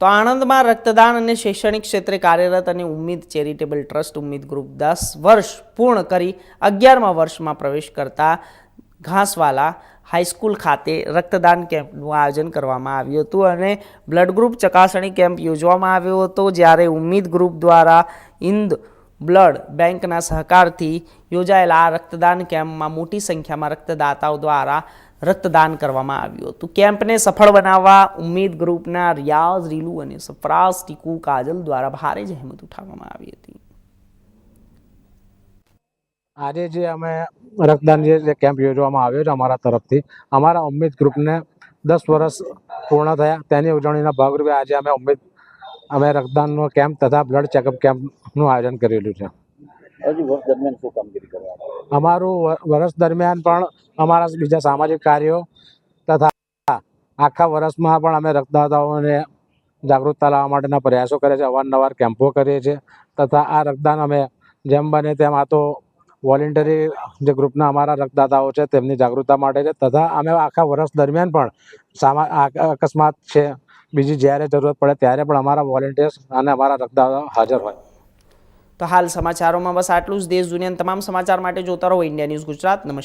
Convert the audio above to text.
તો આણંદમાં રક્તદાન અને શૈક્ષણિક ક્ષેત્રે કાર્યરત અને Ummeed charitable trust Ummeed group દસ વર્ષ પૂર્ણ કરી અગિયારમા વર્ષમાં પ્રવેશ કરતા ઘાસવાલા હાઈસ્કૂલ ખાતે રક્તદાન કેમ્પનું આયોજન કરવામાં આવ્યું હતું અને બ્લડ ગ્રુપ ચકાસણી કેમ્પ યોજવામાં આવ્યો હતો, જ્યારે ઉમ્મીદ ગ્રુપ દ્વારા ઇન્દ બ્લડ બેંકના સહકારથી યોજાયેલા આ રક્તદાન કેમ્પમાં મોટી સંખ્યામાં રક્તદાતાઓ દ્વારા રક્તદાન કરવામાં આવ્યું હતું. કેમ્પને સફળ બનાવવા ઉમેદ ગ્રુપના રિયાઝ રીલુ અને સફરાઝ ટીકુ કાજલ દ્વારા ભારે જહેમત ઉઠાવવામાં આવી હતી. આજે જે અમે રક્તદાન જે કેમ્પ યોજવામાં આવ્યો છે અમારા તરફથી અમારા ઉમેદ ગ્રુપને દસ વર્ષ પૂર્ણ થયા. તેની ઉજવણીના ભાગરૂપે આજે અમે ઉમેદ અમે રક્તદાનનો કેમ્પ તથા બ્લડ ચેકઅપ કેમ્પનું આયોજન કરેલું છે? અમારું વર્ષ દરમિયાન પણ અમારા બીજા સામાજિક કાર્યો તથા આખા વર્ષમાં પણ અમે રક્તદાતાઓને જાગૃતતા લાવવા માટેના પ્રયાસો કરે છે. અવારનવાર કેમ્પો કરીએ છીએ તથા આ રક્તદાન અમે જેમ બને તેમ આ તો વોલેન્ટરી જે ગ્રુપના અમારા રક્તદાતાઓ છે તેમની જાગૃતતા માટે છે તથા અમે આખા વર્ષ દરમિયાન પણ સામા અકસ્માત છે, બીજી જ્યારે જરૂરત પડે ત્યારે પણ અમારા વોલેન્ટિયર્સ અને અમારા રક્તદાતાઓ હાજર હોય. તો હાલ સમાચારોમાં બસ આટલું જ. દેશ દુનિયાના તમામ સમાચાર માટે જોતા રહો. India news Gujarat. નમસ્કાર.